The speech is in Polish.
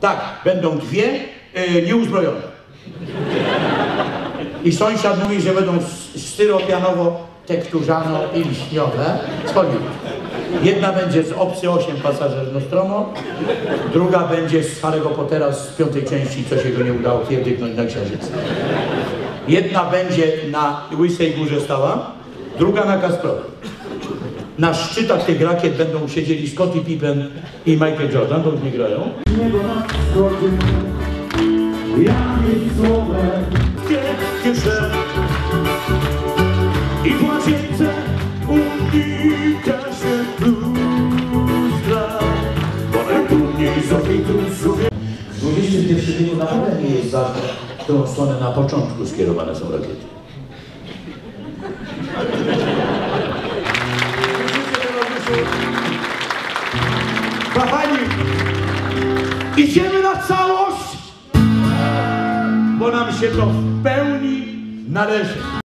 Tak, będą dwie y, nieuzbrojone. I sąsiad mówi, że będą s- styropianowo-tekturzano i liśniowe. Schodził. Jedna będzie z opcji 8 pasażer Nostromo, druga będzie z Harry'ego Pottera z piątej części, co się go nie udało pierdyknąć na księżyc. Jedna będzie na Łysej Górze stała, druga na Kasprowie. Na szczytach tych rakiet będą siedzieli Scottie Pippen i Michael Jordan, bo nie grają. Niebo na wschodzie, jakieś słowem, Kieszeń i w łazience unika się lustra, bo najtrudniej sobie tu sobie. W XXI wieku naprawdę nie jest ważne, w którą stronę na początku skierowane są rakiety. Kochani, idziemy na całość, bo nam się to w pełni należy.